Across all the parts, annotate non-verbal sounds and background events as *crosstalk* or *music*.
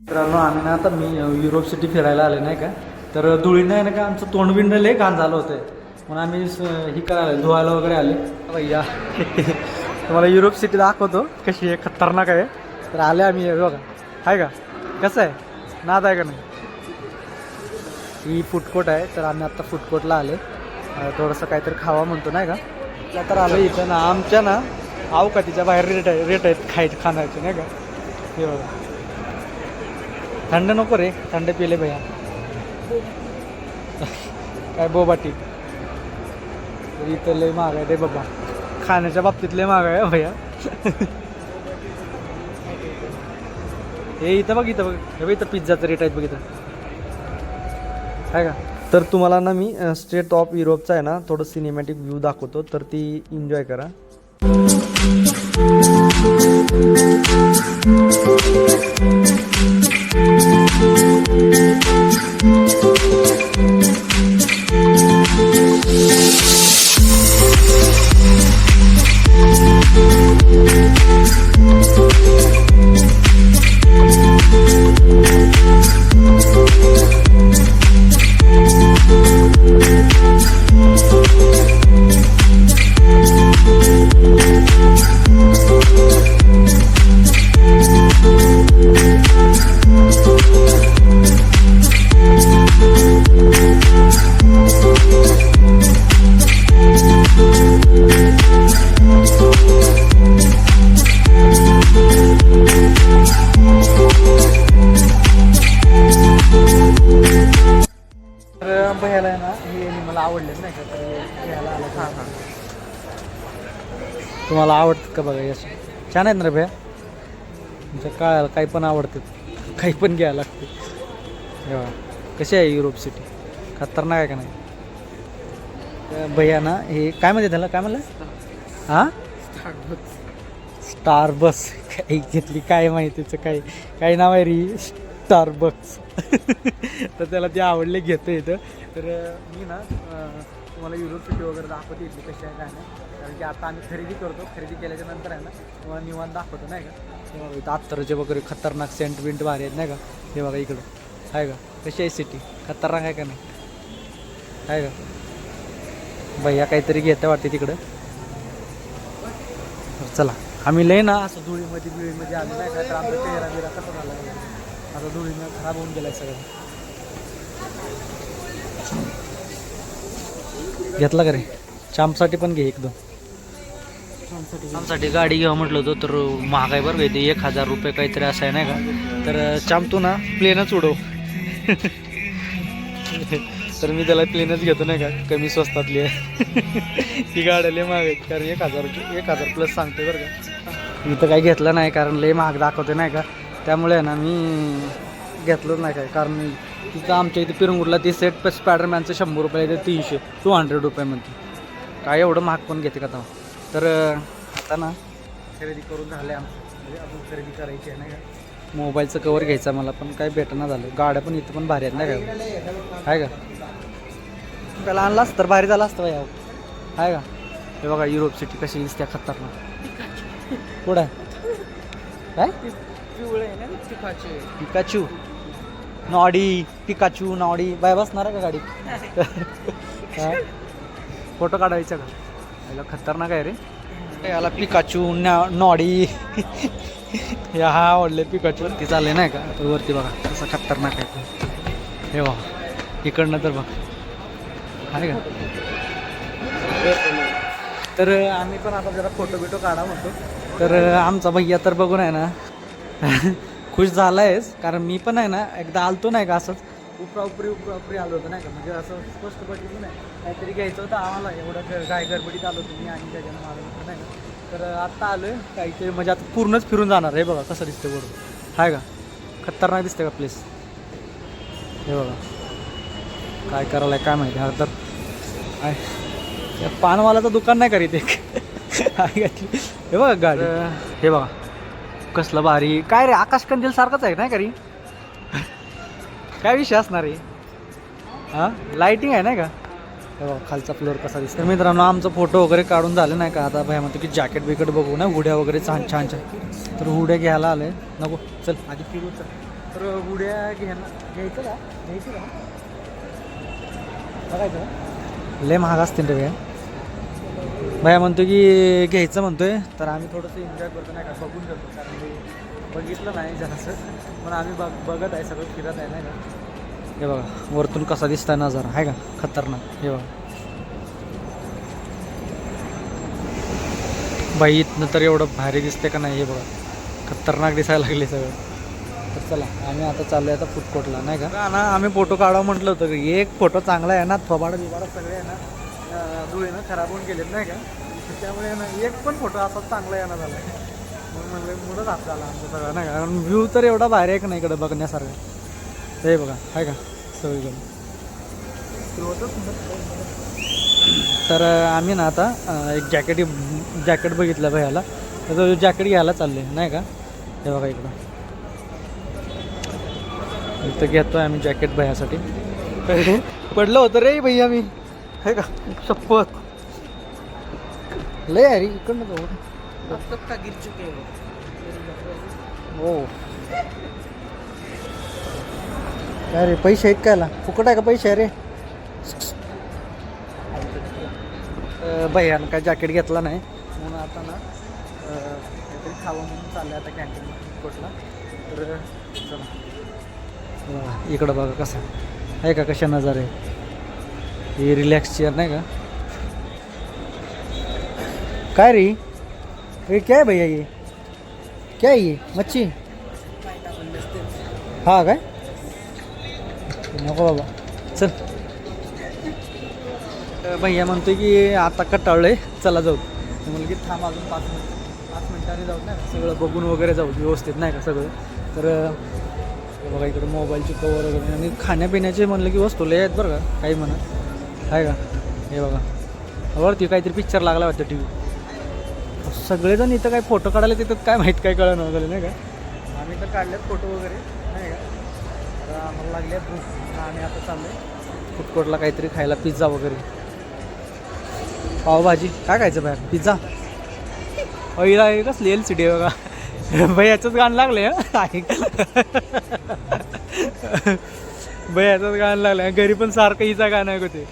मित्रांनो आम्ही ना आता मी युरोप सिटी फिरायला आले नाही का? तर धुळीनं आहे ना का आमचं तोंडबिंड लय घाण झालं होतं. म्हणून आम्ही ही करायला धुवायला वगैरे आले. भैया. *laughs* तुम्हाला युरोप सिटी दाखवतो कशी आहे खतरनाक आहे. तर आले आम्ही बघा. आहे का? कसं आहे? नाद आहे का नाही? ही फुटकोट आहे तर आम्ही आत्ता फुटकोटला आले. थोडंसं काहीतरी खावा म्हणतो नाही का? तर आलं इथं ना आमच्या ना अवकातीच्या बाहेर रेट आहे रेट आहेत खायचे खाण्याचे नाही का? हे बघा. थंड नको रे थंड पिले भैया. काय बोबाटी. तर इथं लय महाग आहे रे बाबा. खाण्याच्या बाबतीत लय महाग आहे हो भैया. हे इथं बघ इथं बघ. हे बघ इथं पिझ्झाचं रेट आहेत बघ इथं. आहे का? तर तुम्हाला ना मी स्टेट ऑफ युरोपचा आहे ना थोडं सिनेमॅटिक व्ह्यू दाखवतो तर ती एन्जॉय करा. तर तुम्हाला आवडतात का बघा यश? छान आहेत ना रे भैया? तुमच्या काळाला काही पण आवडतात काही पण घ्यायला लागते. हे कशी आहे युरोप सिटी? खतरनाक आहे का नाही? तर भैया ना हे काय म्हणते त्याला? काय म्हणलं? हां? स्टार बस काही घेतली काय माहिती त्याचं काही काही नाव आहे री स्टारबक्स. *laughs* तर त्याला ते आवडले घेतं इथं. तर मी ना तुम्हाला युरोप सिटी वगैरे दाखवते इथली कशी आहे काय नाही. कारण की आता आम्ही खरेदी करतो खरेदी केल्याच्यानंतर आहे ना तुम्हाला निवांत दाखवतो नाही का? हे इथं अत्तरचे वगैरे खतरनाक सेंट विंट भारी आहेत नाही का? हे बघा इकडं. आहे का? कशी आहे सिटी खतरनाक आहे का नाही? आहे का? भैया काहीतरी घेता वाटते तिकडं. चला आम्ही लय ना असं धुळीमध्ये बिळीमध्ये आम्ही नाही का? तर आमचा चेहरा बिरा कसा झाला? आहे. आता धुळीनं खराब होऊन गेलाय सगळं. घेतला का रे? चांपसाठी पण घे एकदम चांपसाठी गाडी घ्यावं म्हटलं होतं तर महाग आहे बरं का ते एक हजार रुपये काहीतरी असं आहे नाही का? तर चांप तू ना प्लेनच उडव. *laughs* तर मी त्याला प्लेनच घेतो नाही का? कमी स्वस्तातली आहे. *laughs* ही गाड्या लय महाग आहेत कारण एक हजार एक हजार प्लस सांगते बरं का. मी तर काही घेतलं नाही कारण लय महाग दाखवते नाही का? त्यामुळे आहे ना मी घेतलंच नाही काय कारण तिथं आमच्या इथे पिरंगुरला ती सेट स्पायडरमॅनचं शंभर रुपये येते तीनशे. टू हंड्रेड रुपये म्हणते. काय एवढं महाग पण घेते का तेव्हा? तर आता ना खरेदी करून झाले आमचं म्हणजे अजून खरेदी करायची आहे नाही का? मोबाईलचं कवर घ्यायचं मला पण काही भेटना झालं. गाड्या पण इथं पण भारी आहेत नाही का? आहे का? त्याला आणलास तर भारी झाला असतं भाई आहे का? हे बघा युरोप सिटी कशी दिसते खतरनाक. पुढं काय? Pikachu. Noddy Pikachu Noddy. Bye बसणार आहे का गाडी? फोटो काढायचा का? याला खतरनाक आहे रे. याला पिकाचू नॉडी. या हा आवडले पिकाचू. वरती चालले नाही का? तर वरती बघा कसं खतरनाक आहे ते. हे बघा इकडनं तर बघ. आहे का? तर आम्ही पण आता जरा फोटो बिटो काढा म्हणतो. तर आमचा भैया तर बघून आहे ना. खुश आहेस कारण मी पण आहे ना एकदा आलतो नाही का असंच उपराउपरी उपरी आलो होतो नाही का म्हणजे असं स्पष्ट नाही काहीतरी घ्यायचं होतं आम्हाला एवढं काय गाय गडबडीत आलो होतो मी आणि त्याच्यानं आलो नाही का. तर आत्ता आलोय काहीतरी म्हणजे आता पूर्णच फिरून जाणार हे बघा कसं दिसतं बरोबर आहे का? खतरनाक दिसतं का प्लेस हे बघा. काय करायला काय माहिती हा तर आहे पानवालाचं दुकान नाही करीत एक *laughs* हे बघा गाडी. हे बघा. कसलं भारी. काय रे आकाश कंदील सारखंच आहे नाही करी काय विषय असणार आहे? हां? लाईटिंग आहे नाही का? खालचा फ्लोअर कसा दिसतो मित्रांनो आमचं फोटो वगैरे काढून झाले नाही का? आता भाई म्हणतो की जॅकेट बिकेट बघू ना हुड्या वगैरे छान छान छान. तर हुड्या घ्यायला आले नको चल आधी फिरू चल. तर उड्या घ्यायला घ्यायचं का? घ्यायचं का? बघायचं लय महाग असतील रे भैया भैया म्हणतो की घ्यायचं म्हणतोय तर आम्ही थोडंसं एन्जॉय करतो नाही का? बघून करतो कारण मी बघितलं नाही जरासं. पण आम्ही बघ बघत आहे सगळं फिरत आहे नाही का? हे बघा वरतून कसा दिसताय नजारा आहे का? खतरनाक हे बघा. बाई इथनं तर एवढं भारी दिसते का नाही हे बघा. खतरनाक दिसायला लागले सगळं. तर चला आम्ही आता चाललोय आता फूड कोर्टला नाही का? ना आम्ही फोटो काढावं म्हटलं होतं की एक फोटो चांगला आहे ना थोबाड बिबाड सगळे आहे ना. धुळीनं खराब होऊन गेलेत नाही का? त्यामुळे ना एक पण फोटो असा चांगला येणार झाला. मग म्हणलं मुलंच हात झाला आमचा सगळा नाही का? कारण व्ह्यू तर एवढा भारी आहे का नाही इकडं बघण्यासारखं? हे बघा आहे का? सगळीकडे. तर आम्ही ना आता एक जॅकेट जॅकेट बघितलं भैयाला. तर तो जॅकेट घ्यायला चालले नाही का? हे बघा इकडं. इथं आहे आम्ही जॅकेट भयासाठी. *laughs* पडलं होतं रे भैया मी. आहे का शपथ लय अरे इकडनं जाऊ. अब तक का गिर चुके? हो. हो काय रे पैसे आहेत कायला फुकट आहे का पैसे? रे भैयानं काय जॅकेट घेतला नाही. म्हणून आता ना काहीतरी खावं म्हणून चाललं आता कॅन्टीन कोटला तर चला. इकडं बघा कसं आहे का कशा नजारे? ही रिलॅक्स चेअर नाही का? काय रे? ये क्या है भैया ये? क्या है ये? मच्छी? हा काय? नको बाबा. चल. तर भैया म्हणतोय की आता कटाळलंय. चला जाऊ. मुलगी थांब अजून पाच मिनिट. पाच मिनिटांनी जाऊ नाही का सगळं बघून वगैरे जाऊ. व्यवस्थित नाही का सगळं? तर बघा इकडे मोबाईलची कवर वगैरे. आणि खाण्यापिण्याचे म्हणलं की वस्तू लय आहेत बरं का. काही म्हणा. आहे का? हे बघा. वरती काहीतरी पिक्चर लागला वाटतं टी व्ही सगळेजण इथं काय फोटो काढायला तिथं काय माहीत काय कळलं वगैरे नाही का? आम्ही तर काढलेत फोटो वगैरे नाही का? तर आम्हाला लागले भूक. आम्ही आता फूड कोर्टला काहीतरी खायला पिझ्झा वगैरे. पावभाजी. काय खायचं बाहेर? पिझ्झा पहिला हे कसली एल सी डी बघा. भैयाचंच गाणं लागले ऐक भैयाचंच गाणं लागलं घरी पण सारखं हिचा गाणं आहे ते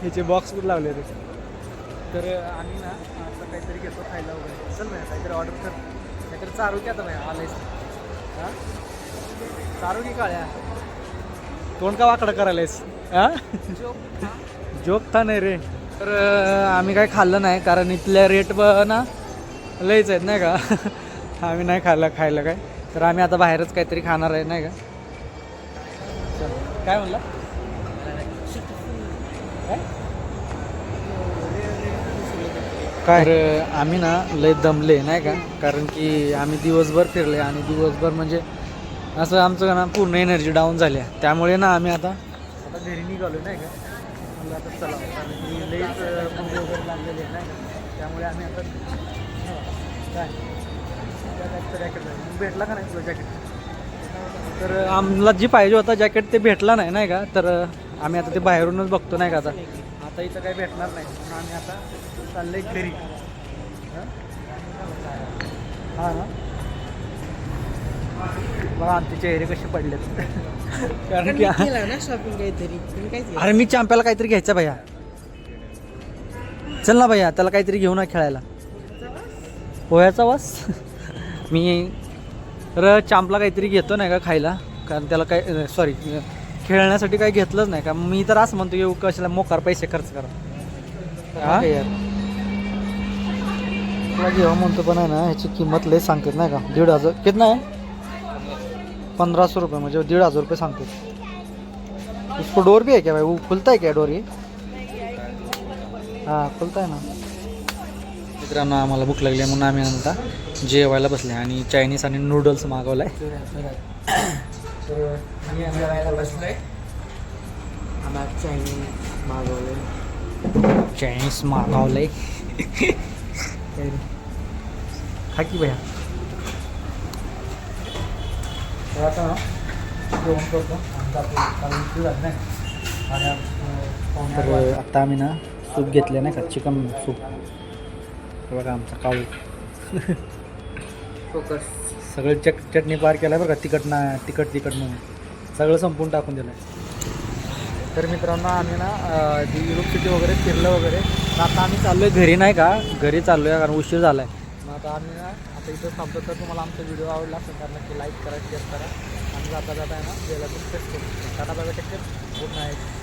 ह्याचे बॉक्स कुठे लावले ते तर आम्ही ना आता काहीतरी घेतो खायला वगैरे. चल ना काहीतरी ऑर्डर कर. काहीतरी चारू की आता बाई आलेस हां? चारू की काळ्या. तोंड का वाकडं करायलायस? हां? जोक था. नाही रे. तर आम्ही काय खाल्लं नाही कारण इथल्या रेट ब ना लईच आहेत नाही का? *laughs* आम्ही नाही खाल्लं खायला काय. तर आम्ही आता बाहेरच काहीतरी खाणार आहे नाही का? काय म्हणला काय आम्ही ना लय दमले नाही का कारण की आम्ही दिवसभर फिरले आणि दिवसभर म्हणजे असं आमचं ना पूर्ण एनर्जी डाऊन झाली आहे त्यामुळे ना आम्ही आता आता घरी निघालो नाही का आता चला भूक वगैरे लागलेली नाही त्यामुळे आम्ही आता काय भेटला का नाही तुला जॅकेट तर आम्हाला जी पाहिजे होता जॅकेट ते भेटला नाही नाही का? तर आम्ही आता ते बाहेरूनच बघतो नाही का आता? आता इथं काही भेटणार नाही. म्हणून आम्ही आता चाललंय घरी. हं? हा ना? बघा आमचे चेहरे कसे पडलेत. *laughs* कारण की शॉपिंग काहीतरी? अरे मी चांप्याला काहीतरी घ्यायचं भैया. चल ना भैया त्याला काहीतरी घेऊ ना खेळायला. पोह्याचा वास? *laughs* मी तर चांपला काहीतरी घेतो नाही का खायला? कारण त्याला काय सॉरी खेळण्यासाठी काही घेतलंच नाही. का मी तर असं म्हणतो की कशाला मोकार पैसे खर्च करा. हा? घेऊ म्हणतो पण आहे ना ह्याची किंमत लय सांगतात नाही का? दीड हजार किती नाही? सौ रुपये म्हणजे दीड हजार रुपये सांगतात. इसको डोर भी है क्या भाई? वो खुलता है क्या डोर ये हां खुलता है ना. मित्रांनो आम्हाला भूक लागली म्हणून आम्ही आता जेवायला बसले आणि चायनीज आणि नूडल्स मागवलाय. जेवायला बसलोय आम्हाला चायनीज मागवले चायनीज मागवलंय. खा की भैया. आता जेवण करतो. तर आता आम्ही ना सूप घेतले नाही का चिकन सूप. हे बघा आमचा काळू फोकस सगळं चट चटणी पार केलं बरं का तिखट ना तिखट तिखट म्हणून. सगळं संपून टाकून दिलं तर मित्रांनो आम्ही ना जी युरोप सिटी वगैरे फिरलं वगैरे आता आम्ही चाललो आहे घरी नाही का? घरी चाललो आहे कारण उशीर झाला आहे मग आता आम्ही ना आता इथं थांबतो तर तुम्हाला आमचा व्हिडिओ आवडला असेल तर नक्की लाईक करा शेअर करा. आणि जाता जाता आहे ना गेला तर करू टाटा बाबा टक्के गुड नाईट